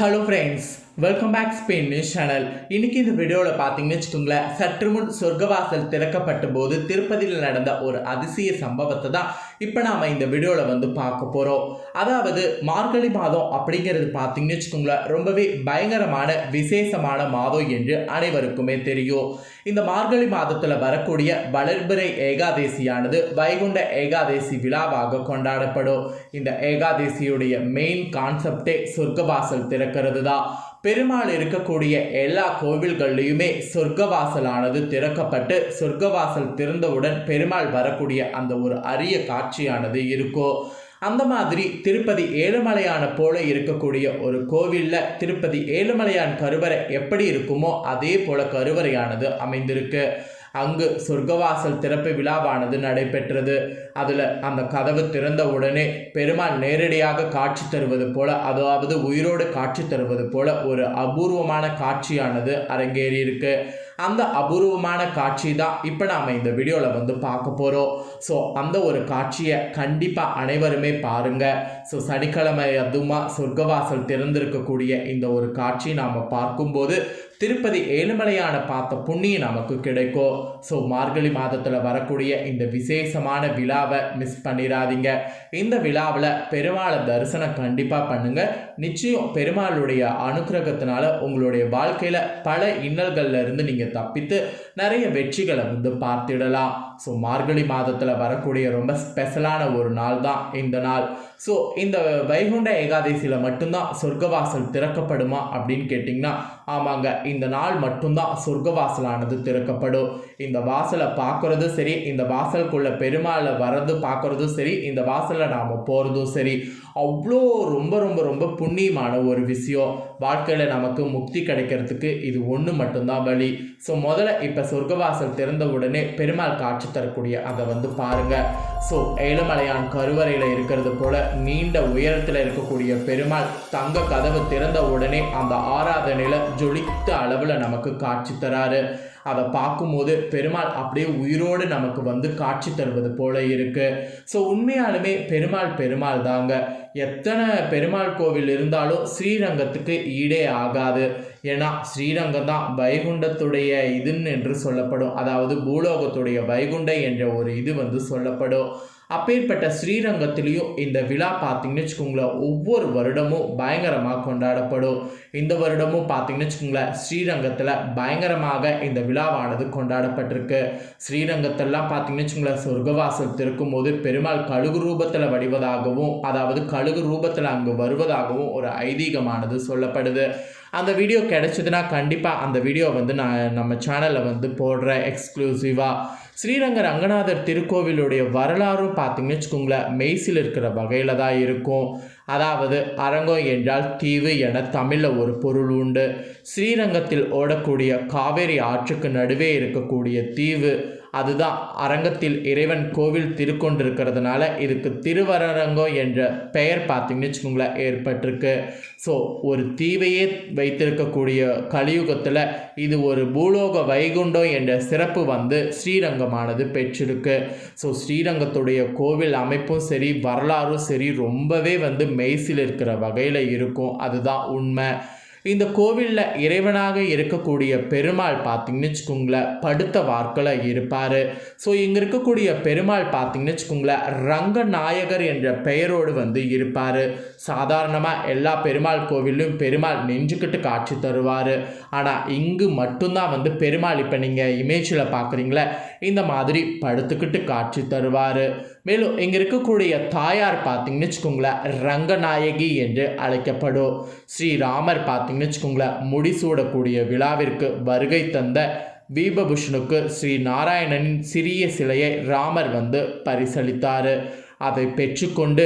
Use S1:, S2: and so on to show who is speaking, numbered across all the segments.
S1: Hello friends welcome back Spain news channel இன்னைக்கு இந்த வீடியோவில் பார்த்தீங்கன்னு வச்சுக்கோங்களேன் சற்று முன் சொர்க்கவாசல் திறக்கப்பட்ட போது திருப்பதியில் நடந்த ஒரு அதிசய சம்பவத்தை தான் இப்போ நாம் இந்த வீடியோவில் வந்து பார்க்க போகிறோம் அதாவது மார்கழி மாதம் அப்படிங்கிறது பார்த்தீங்கன்னு வச்சுக்கோங்களேன் ரொம்பவே பயங்கரமான விசேஷமான மாதம் என்று அனைவருக்குமே தெரியும். இந்த மார்கழி மாதத்தில் வரக்கூடிய வளர்பிறை ஏகாதேசியானது வைகுண்ட ஏகாதேசி விழாவாக கொண்டாடப்படும். இந்த ஏகாதேசியுடைய மெயின் கான்செப்டே சொர்க்கவாசல் திறக்கிறது தான் பெருமாள் இருக்கக்கூடிய எல்லா கோவில்கள்லையுமே சொர்க்கவாசலானது திறக்கப்பட்டு சொர்க்கவாசல் திறந்தவுடன் பெருமாள் வரக்கூடிய அந்த ஒரு அரிய காட்சியானது இருக்கும் அந்த மாதிரி திருப்பதி ஏழுமலையான போல இருக்கக்கூடிய ஒரு கோவிலில் திருப்பதி ஏழுமலையான் கருவறை எப்படி இருக்குமோ அதே போல கருவறையானது அமைந்திருக்கு. அங்கு சொர்க்கவாசல் திறப்பு விழாவானது நடைபெற்றது. அதில் அந்த கதவு திறந்த உடனே பெருமாள் நேரடியாக காட்சி தருவது போல அதாவது உயிரோடு காட்சி தருவது போல ஒரு அபூர்வமான காட்சியானது அரங்கேறியிருக்கு. அந்த அபூர்வமான காட்சி தான் இப்போ நாம் இந்த வீடியோவில் வந்து பார்க்க போகிறோம் ஸோ அந்த ஒரு காட்சியை கண்டிப்பாக அனைவருமே பாருங்கள் ஸோ சனிக்கிழமை அதுமா சொர்க்கவாசல் திறந்திருக்கக்கூடிய இந்த ஒரு காட்சி நாம் பார்க்கும்போது திருப்பதி ஏழுமலையான பார்த்த புண்ணியம் நமக்கு கிடைக்கும் ஸோ மார்கழி மாதத்தில் வரக்கூடிய இந்த விசேஷமான விழாவை மிஸ் பண்ணிடாதீங்க இந்த விழாவில் பெருமாளை தரிசனம் கண்டிப்பாக பண்ணுங்கள் நிச்சயம் பெருமாளுடைய அனுகிரகத்தினால உங்களுடைய வாழ்க்கையில் பல இன்னல்கள்ல இருந்து நீங்கள் தப்பித்து நிறைய வெற்றிகளை வந்து பார்த்திடலாம். ஸோ மார்கழி மாதத்தில் வரக்கூடிய ரொம்ப ஸ்பெஷலான ஒரு நாள் தான் இந்த நாள். ஸோ இந்த வைகுண்ட ஏகாதசியில் மட்டும்தான் சொர்க்கவாசல் திறக்கப்படுமா அப்படின்னு கேட்டிங்கன்னா ஆமாங்க இந்த நாள் மட்டும்தான் சொர்க்கவாசலானது திறக்கப்படும். இந்த வாசலை பார்க்குறதும் சரி இந்த வாசலுக்குள்ள பெருமாளை வர்றது பார்க்குறதும் சரி இந்த வாசலில் நாம் போகிறதும் சரி. அவ்வளோ ரொம்ப ரொம்ப ரொம்ப புண்ணியமான ஒரு விஷயம். வாழ்க்கையில் நமக்கு முக்தி கிடைக்கிறதுக்கு இது ஒன்று மட்டும்தான் வழி. ஸோ முதல்ல இப்போ சொர்க்கவாசல் திறந்த உடனே பெருமாள் காட்சி தரக்கூடிய அதை வந்து பாருங்கள் ஸோ ஏழுமலையான் கருவறையில் இருக்கிறது போல நீண்ட உயரத்தில் இருக்கக்கூடிய பெருமாள் தங்க கதவு திறந்த உடனே அந்த ஆராதனையில் ஜொலித்த அளவில் நமக்கு காட்சி தராரு. அதை பார்க்கும்போது பெருமாள் அப்படியே உயிரோடு நமக்கு வந்து காட்சி தருவது போல இருக்கு. ஸோ உண்மையாலுமே பெருமாள் பெருமாள் தாங்க எத்தனை பெருமாள் கோவில் இருந்தாலும் ஸ்ரீரங்கத்துக்கு ஈடே ஆகாது. ஏன்னா ஸ்ரீரங்கம் தான் வைகுண்டத்துடைய இதுன்னு என்று சொல்லப்படும். அதாவது பூலோகத்துடைய வைகுண்ட என்ற ஒரு இது வந்து சொல்லப்படும். அப்பேற்பட்ட ஸ்ரீரங்கத்திலையும் இந்த விழா பார்த்தீங்கன்னு வச்சுக்கோங்களேன் ஒவ்வொரு வருடமும் பயங்கரமாக கொண்டாடப்படும். இந்த வருடமும் பார்த்தீங்கன்னு வச்சுக்கோங்களேன் ஸ்ரீரங்கத்தில் பயங்கரமாக இந்த விழாவானது கொண்டாடப்பட்டிருக்கு. ஸ்ரீரங்கத்தெல்லாம் பார்த்தீங்கன்னு வச்சுக்கோங்களேன் சொர்க்கவாசல் திறக்கும் போது பெருமாள் கழுகு ரூபத்தில் வடிவதாகவும் அதாவது கழுகு ரூபத்தில் அங்கு வருவதாகவும் ஒரு ஐதீகமானது சொல்லப்படுது. அந்த வீடியோ கிடைச்சதுன்னா கண்டிப்பாக அந்த வீடியோ வந்து நான் நம்ம சேனலில் வந்து போடுறேன் எக்ஸ்க்ளூசிவாக ஸ்ரீரங்க ரங்கநாதர் திருக்கோவிலுடைய வரலாறும் பார்த்திங்கன்னு வச்சுக்கோங்களேன் மெய்சில் இருக்கிற வகையில் தான் இருக்கும். அதாவது அரங்கம் என்றால் தீவு என தமிழில் ஒரு பொருள் உண்டு. ஸ்ரீரங்கத்தில் ஓடக்கூடிய காவேரி ஆற்றுக்கு நடுவே இருக்கக்கூடிய தீவு. அதுதான் அரங்கத்தில் இறைவன் கோவில் திருக்கொண்டிருக்கிறதுனால இதுக்கு திருவரங்கம் என்ற பெயர் பார்த்தீங்கன்னு வச்சுக்கோங்களேன் ஏற்பட்டிருக்கு. ஸோ ஒரு தீவையே வைத்திருக்கக்கூடிய கலியுகத்தில் இது ஒரு பூலோக வைகுண்டம் என்ற சிறப்பு வந்து ஸ்ரீரங்கமானது பெற்றிருக்கு. ஸோ ஸ்ரீரங்கத்துடைய கோவில் அமைப்பும் சரி வரலாறும் சரி ரொம்பவே வந்து மெய்சில் இருக்கிற வகையில் இருக்கும். அதுதான் உண்மை. இந்த கோவிலில் இறைவனாக இருக்கக்கூடிய பெருமாள் பார்த்தீங்கன்னு வச்சுக்கோங்களேன் படுத்த வார்க்கில் இருப்பார். ஸோ இங்கே இருக்கக்கூடிய பெருமாள் பார்த்தீங்கன்னு வச்சுக்கோங்களேன் ரங்கநாயகர் என்ற பெயரோடு வந்து இருப்பார். சாதாரணமாக எல்லா பெருமாள் கோவிலும் பெருமாள் நெஞ்சுக்கிட்டு காட்சி தருவார். ஆனால் இங்கு மட்டும்தான் வந்து பெருமாள் இப்போ நீங்கள் இமேஜில் பார்க்குறீங்களே இந்த மாதிரி படுத்துக்கிட்டு காட்சி தருவார். மேலும் இங்கே இருக்கக்கூடிய தாயார் பார்த்தீங்கன்னு வச்சுக்கோங்களேன் ரங்கநாயகி என்று அழைக்கப்படும். ஸ்ரீராமர் பார்த்து பார்த்தீங்கன்னு வச்சுக்கோங்களேன் முடிசூடக்கூடிய விழாவிற்கு வருகை தந்த வீபபுஷனுக்கு ஸ்ரீ நாராயணனின் சிறிய சிலையை ராமர் வந்து பரிசளித்தார். அதை பெற்றுக்கொண்டு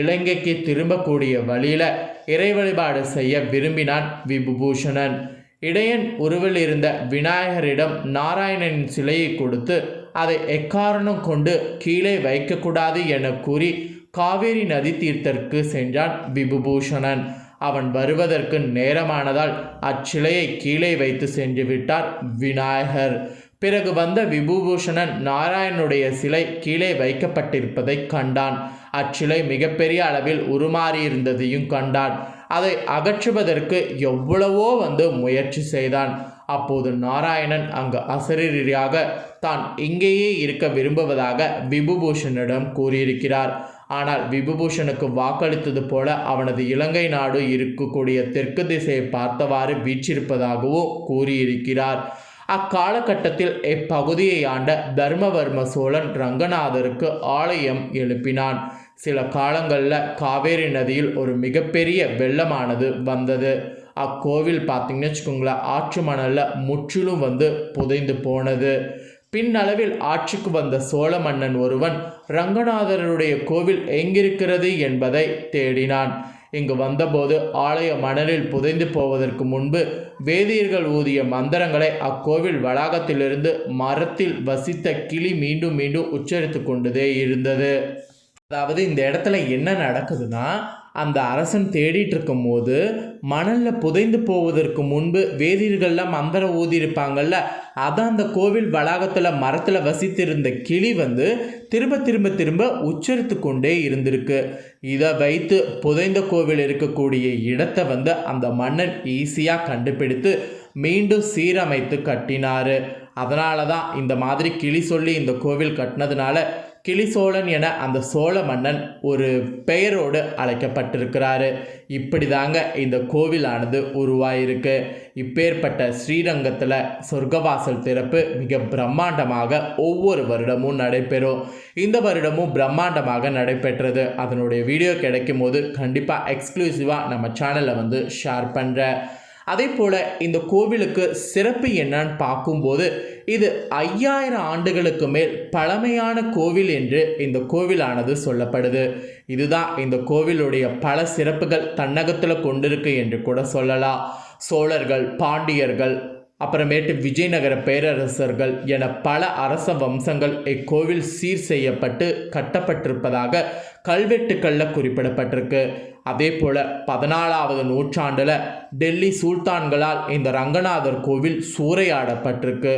S1: இலங்கைக்கு திரும்பக்கூடிய வழியில் இறை வழிபாடு செய்ய விரும்பினான் விபுபூஷணன் இடையன் உருவில் இருந்த விநாயகரிடம் நாராயணனின் சிலையை கொடுத்து அதை எக்காரணம் கொண்டு கீழே வைக்கக்கூடாது என கூறி காவேரி நதி தீர்த்தற்கு சென்றான் விபுபூஷணன் அவன் வருவதற்கு நேரமானதால் அச்சிலையை கீழே வைத்து சென்று விட்டார் விநாயகர். பிறகு வந்த விபூபூஷணன் நாராயணனுடைய சிலை கீழே வைக்கப்பட்டிருப்பதை கண்டான். அச்சிலை மிகப்பெரிய அளவில் உருமாறியிருந்ததையும் கண்டான். அதை அகற்றுவதற்கு எவ்வளவோ வந்து முயற்சி செய்தான். அப்போது நாராயணன் அங்கு அசரீரியாக தான் இங்கேயே இருக்க விரும்புவதாக விபுபூஷனிடம் கூறியிருக்கிறார். ஆனால் விபுபூஷனுக்கு வாக்களித்தது போல அவனது இலங்கை நாடு இருக்கக்கூடிய தெற்கு திசையை பார்த்தவாறு வீற்றிருப்பதாகவும் கூறியிருக்கிறார். அக்காலகட்டத்தில் இப்பகுதியை ஆண்ட தர்மவர்ம சோழன் ரங்கநாதருக்கு ஆலயம் எழுப்பினான். சில காலங்களில் காவேரி நதியில் ஒரு மிகப்பெரிய வெள்ளமானது வந்தது. அக்கோவில் பார்த்தீங்கன்னு வச்சுக்கோங்களேன் ஆற்று மணலில் முற்றிலும் வந்து புதைந்து போனது. பின்னளவில் ஆட்சிக்கு வந்த சோழ மன்னன் ஒருவன் ரங்கநாதருடைய கோவில் எங்கிருக்கிறது என்பதை தேடினான். இங்கு வந்தபோது ஆலய மணலில் புதைந்து போவதற்கு முன்பு வேதியர்கள் ஊதிய மந்திரங்களை அக்கோவில் வளாகத்திலிருந்து மரத்தில் வசித்த கிளி மீண்டும் மீண்டும் உச்சரித்து கொண்டதே இருந்தது. அதாவது இந்த இடத்துல என்ன நடக்குதுன்னா அந்த அரசன் தேடிட்டு இருக்கும்போது மணலில் புதைந்து போவதற்கு முன்பு வேதியர்கள்லாம் மந்திரம் ஊதியிருப்பாங்கள்ல அதான் அந்த கோவில் வளாகத்தில் மரத்தில் வசித்திருந்த கிளி வந்து திரும்ப திரும்ப திரும்ப உச்சரித்து கொண்டே இருந்திருக்கு. இதை வைத்து புதைந்த கோவில் இருக்கக்கூடிய இடத்தை வந்து அந்த மன்னன் ஈஸியாக கண்டுபிடித்து மீண்டும் சீரமைத்து கட்டினார். அதனால தான் இந்த மாதிரி கிளி சொல்லி இந்த கோவில் கட்டினதுனால கிளிசோழன் என அந்த சோழ மன்னன் ஒரு பெயரோடு அழைக்கப்பட்டிருக்கிறாரு. இப்படி தாங்க இந்த கோவிலானது உருவாயிருக்கு. இப்பேற்பட்ட ஸ்ரீரங்கத்தில் சொர்க்கவாசல் திறப்பு மிக பிரம்மாண்டமாக ஒவ்வொரு வருடமும் நடைபெறும். இந்த வருடமும் பிரம்மாண்டமாக நடைபெற்றது. அதனுடைய வீடியோ கிடைக்கும் போது கண்டிப்பாக எக்ஸ்க்ளூசிவாக நம்ம சேனலில் வந்து ஷேர் பண்ணுறேன் அதே போல் இந்த கோவிலுக்கு சிறப்பு என்னன்னு பார்க்கும்போது இது ஐயாயிரம் ஆண்டுகளுக்கு மேல் பழமையான கோவில் என்று இந்த கோவிலானது சொல்லப்படுது. இதுதான் இந்த கோவிலுடைய பல சிறப்புகள் தன்னகத்தில் கொண்டிருக்கு என்று கூட சொல்லலாம். சோழர்கள் பாண்டியர்கள் அப்புறமேட்டு விஜயநகர பேரரசர்கள் என பல அரச வம்சங்கள் இக்கோவில் சீர் செய்யப்பட்டு கட்டப்பட்டிருப்பதாக கல்வெட்டுக்களில் குறிப்பிடப்பட்டிருக்கு. அதே போல் பதினாலாவது நூற்றாண்டில் டெல்லி சுல்தான்களால் இந்த ரங்கநாதர் கோவில் சூறையாடப்பட்டிருக்கு.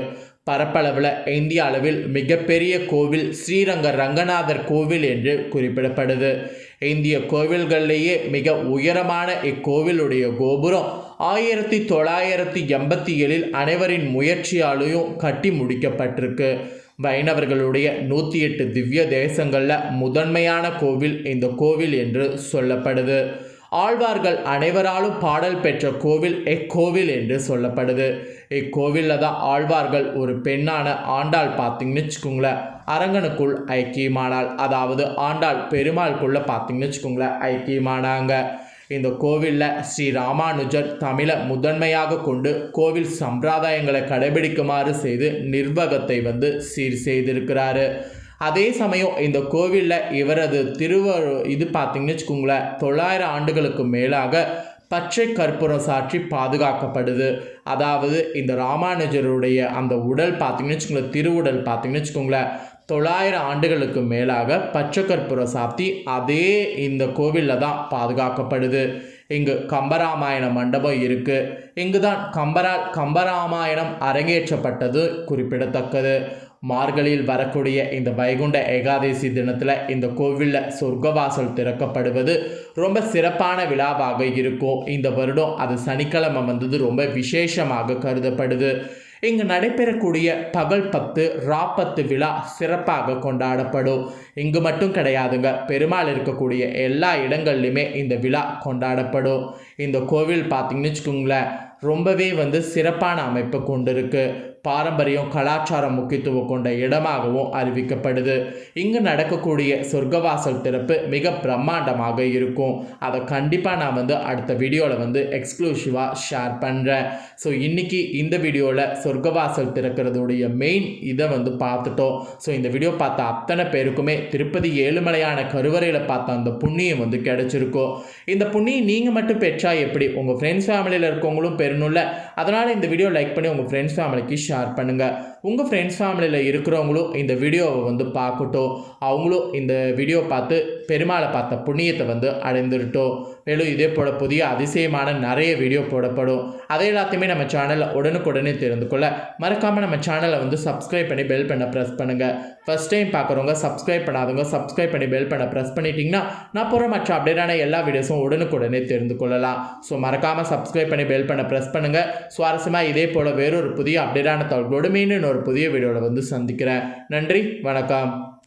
S1: பரப்பளவில் இந்திய அளவில் மிகப்பெரிய கோவில் ஸ்ரீரங்க ரங்கநாதர் கோவில் என்று குறிப்பிடப்படுது. இந்திய கோவில்களிலேயே மிக உயரமான இக்கோவிலுடைய கோபுரம் ஆயிரத்தி தொள்ளாயிரத்தி எண்பத்தி ஏழில் அனைவரின் முயற்சியாலையும் கட்டி முடிக்கப்பட்டிருக்கு. வைணவர்களுடைய நூற்றி எட்டு திவ்ய தேசங்களில் முதன்மையான கோவில் இந்த கோவில் என்று சொல்லப்படுது. ஆழ்வார்கள் அனைவராலும் பாடல் பெற்ற கோவில் எக்கோவில் என்று சொல்லப்படுது. இக்கோவிலில் தான் ஆழ்வார்கள் ஒரு பெண்ணான ஆண்டாள் பார்த்தீங்கன்னு வச்சுக்கோங்களேன் அரங்கனுக்குள் ஐக்கியமானாள். அதாவது ஆண்டாள் பெருமாளுக்குள்ளே பார்த்தீங்கன்னு வச்சுக்கோங்களேன் ஐக்கியமானாங்க. இந்த கோவிலில் ஸ்ரீ ராமானுஜர் தமிழை முதன்மையாக கொண்டு கோவில் சம்பிரதாயங்களை கடைபிடிக்குமாறு செய்து நிர்வாகத்தை வந்து சீர் செய்திருக்கிறாரு. அதே சமயம் இந்த கோவிலில் இவரது திருவரு இது பார்த்தீங்கன்னு வச்சுக்கோங்களேன் தொள்ளாயிரம் ஆண்டுகளுக்கு மேலாக பச்சை கற்பூரம் சாற்றி பாதுகாக்கப்படுது. அதாவது இந்த ராமானுஜருடைய அந்த உடல் பார்த்தீங்கன்னு வச்சுக்கோங்களேன் திருவுடல் பார்த்தீங்கன்னு வச்சுக்கோங்களேன் தொள்ளாயிரம் ஆண்டுகளுக்கு மேலாக பச்சை கற்பூரம் சாத்தி அதே இந்த கோவிலில் தான் பாதுகாக்கப்படுது. இங்கு கம்பராமாயண மண்டபம் இருக்குது இங்கு தான் கம்பரால் கம்பராமாயணம் அரங்கேற்றப்பட்டது குறிப்பிடத்தக்கது. மார்கழியில் வரக்கூடிய இந்த வைகுண்ட ஏகாதசி தினத்தில் இந்த கோவிலில் சொர்க்கவாசல் திறக்கப்படுவது ரொம்ப சிறப்பான விழாவாக இருக்கும். இந்த வருடம் அது சனிக்கிழமை வந்தது ரொம்ப விசேஷமாக கருதப்படுது. இங்கு நடைபெறக்கூடிய பகல் பத்து ராப்பத்து விழா சிறப்பாக கொண்டாடப்படும். இங்கு மட்டும் கிடையாதுங்க பெருமாள் இருக்கக்கூடிய எல்லா இடங்கள்லையுமே இந்த விழா கொண்டாடப்படும். இந்த கோவில் பார்த்தீங்கன்னு வச்சுக்கோங்களேன் ரொம்பவே வந்து சிறப்பான அமைப்பு கொண்டிருக்கு. பாரம்பரியம் கலாச்சாரம் முக்கியத்துவம் கொண்ட இடமாகவும் அறிவிக்கப்படுது. இங்கு நடக்கக்கூடிய சொர்க்கவாசல் திறப்பு மிக பிரம்மாண்டமாக இருக்கும். அதை கண்டிப்பாக நான் வந்து அடுத்த வீடியோவில் வந்து எக்ஸ்க்ளூசிவாக ஷேர் பண்ணுறேன் ஸோ இன்றைக்கி இந்த வீடியோவில் சொர்க்கவாசல் திறக்கிறதுடைய மெயின் இதை வந்து பார்த்துட்டோம். ஸோ இந்த வீடியோ பார்த்த அத்தனை பேருக்குமே திருப்பதி ஏழுமலையான கருவறையில் பார்த்த அந்த புண்ணியம் வந்து கிடச்சிருக்கும் இந்த புண்ணியம் நீங்கள் மட்டும் பெற்றா எப்படி? உங்கள் ஃப்ரெண்ட்ஸ் ஃபேமிலியில் இருக்கவங்களும் பெறணும்ல. அதனால் இந்த வீடியோ லைக் பண்ணி உங்கள் ஃப்ரெண்ட்ஸ் ஃபேமிலிக்கு ஷேர் பண்ணுங்கள் உங்கள் ஃப்ரெண்ட்ஸ் ஃபேமிலியில் இருக்கிறவங்களும் இந்த வீடியோவை வந்து பார்க்கட்டும். அவங்களும் இந்த வீடியோ பார்த்து பெருமாளை பார்த்த புண்ணியத்தை வந்து அடைந்துருட்டோம் மேலும் இதே போல் புதிய அதிசயமான நிறைய வீடியோ போடப்படும். அதை எல்லாத்தையுமே நம்ம சேனலில் உடனுக்குடனே தெரிந்து கொள்ள மறக்காமல் நம்ம சேனலை வந்து சப்ஸ்கிரைப் பண்ணி பெல் பண்ண ப்ரெஸ் பண்ணுங்கள் ஃபஸ்ட் டைம் பார்க்குறவங்க சப்ஸ்கிரைப் பண்ணாதவங்க சப்ஸ்கிரைப் பண்ணி பெல் பண்ண ப்ரெஸ் பண்ணிட்டீங்கன்னா நான் போகிற மற்ற அப்டேட்டான எல்லா வீடியோஸும் உடனுக்குடனே தெரிந்து கொள்ளலாம். ஸோ மறக்காமல் சப்ஸ்கிரைப் பண்ணி பெல் பண்ண ப்ரெஸ் பண்ணுங்கள் சுவாரஸ்யமாக இதே போல் வேறொரு புதிய அப்டேட்டான தகவலோடு மீண்டும் ஒரு புதிய வீடியோவில் வந்து சந்திக்கிறேன். நன்றி வணக்கம்.